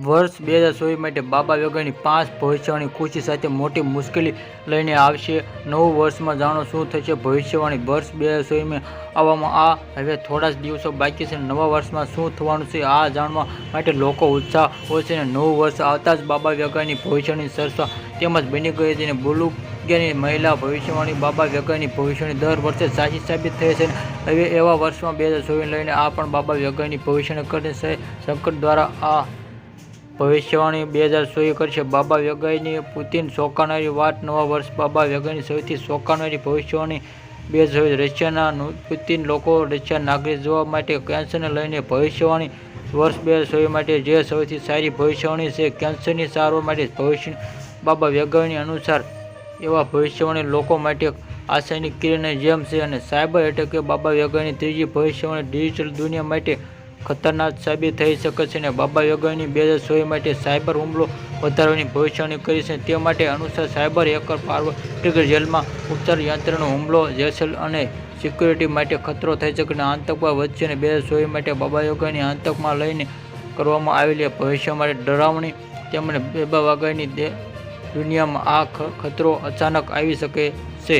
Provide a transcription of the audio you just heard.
વર્ષ બે હજાર ચોવીસ માટે બાબા વેગણની પાંચ ભવિષ્યવાણી ખુશી સાથે મોટી મુશ્કેલી લઈને આવશે. નવું વર્ષમાં જાણો શું થશે? ભવિષ્યવાણી વર્ષ બે હજાર ચોવીસમાં આવવામાં આ. હવે થોડા જ દિવસો બાકી છે નવા વર્ષમાં શું થવાનું છે આ જાણવા માટે લોકો ઉત્સાહ હોય છે અને નવું વર્ષ આવતા જ બાબા વેગણની ભવિષ્યની સરસા તેમજ બની ગઈ હતી અને બોલુગ્યાની મહિલા ભવિષ્યવાણી બાબા વેગણની ભવિષ્યવાણી દર વર્ષે સાચી સાબિત થઈ છે હવે એવા વર્ષમાં બે હજાર ચોવીસ લઈને આ પણ બાબા વેગણની ભવિષ્યવાણી કરીને સંકટ દ્વારા આ ભવિષ્યવાણી બે હજાર ચોવીસ કરશે. બાબા વેગાઈની પુતિન ચોંકાવનારી વાત નવા વર્ષ બાબા વેગાઈની સૌથી ચોંકાવનારી ભવિષ્યવાણી બે હજાર રશિયાના પુતિન લોકો રશિયા નાગરિક જોવા માટે કેન્સરને લઈને ભવિષ્યવાણી વર્ષ બે હજાર ચોવીસ માટે જે સૌથી સારી ભવિષ્યવાણી છે, કેન્સરની સારવાર માટે ભવિષ્ય બાબા વેગાઈની અનુસાર એવા ભવિષ્યવાણી લોકો માટે આશાની કિરણની જેમ છે અને સાયબર એટેકે બાબા વેગાઈની ત્રીજી ભવિષ્યવાણી ડિજિટલ દુનિયા માટે ખતરનાક સાબિત થઈ શકે છે અને બાબા યોગાની બે હજાર સોળ માટે સાયબર હુમલો વધારવાની ભવિષ્યવાણી કરી છે. તે માટે અનુસાર સાયબર હેકર પાર્વતીગર જેલમાં ઉપચાર યંત્રનો હુમલો, જેસલ અને સિક્યુરિટી માટે ખતરો થઈ શકે અને આતંકવાદ વચ્ચે અને બે હજાર સોળ માટે બાબા યોગાની આતંકમાં લઈને કરવામાં આવેલી ભવિષ્ય માટે ડરાવણી તેમજ બાબા વાગાની દુનિયામાં આ ખતરો અચાનક આવી શકે છે.